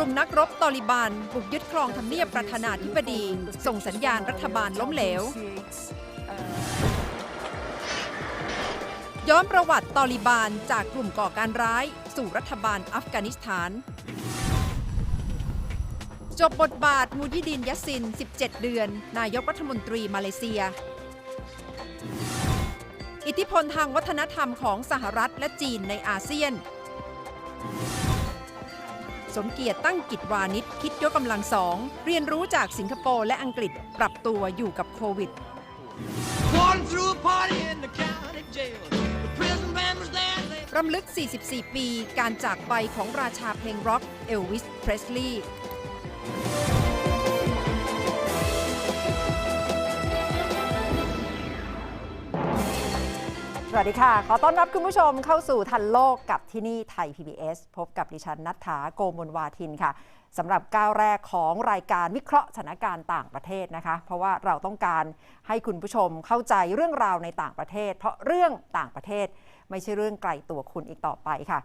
ลุ่มนักรบตอลิบานบุกยึดครองทำเนียบประธานาธิบดี ส่งสัญญาณรัฐบาลล้มเหลว ย้อนประวัติตอลิบานจากกลุ่มก่อการร้าย สู่รัฐบาลอัฟกานิสถาน จบบทบาทมูยิดินยัสซิน 17 เดือน นายกรัฐมนตรีมาเลเซีย อิทธิพลทางวัฒนธรรมของสหรัฐและจีนในอาเซียน สมเกียรติตั้งกิจวานิชคิดยกกำลังสอง เรียนรู้จากสิงคโปร์และอังกฤษปรับตัวอยู่กับโควิด Walking through a party in the county jail. The prison band was there. They รำลึก 44 ปีการจากไปของราชาเพลงร็อกเอลวิส เพรสลีย์ สวัสดีค่ะ ขอต้อนรับคุณผู้ชมเข้าสู่ทันโลกกับที่นี่ไทย PBS พบกับดิฉันนัทธาโกมลวาทินค่ะสำหรับก้าวแรกของรายการวิเคราะห์สถานการณ์ต่างประเทศนะคะ เพราะว่าเราต้องการให้คุณผู้ชมเข้าใจเรื่องราวในต่างประเทศ เพราะเรื่องต่างประเทศ ไม่ใช่เรื่องไกลตัวคุณอีกต่อไปค่ะ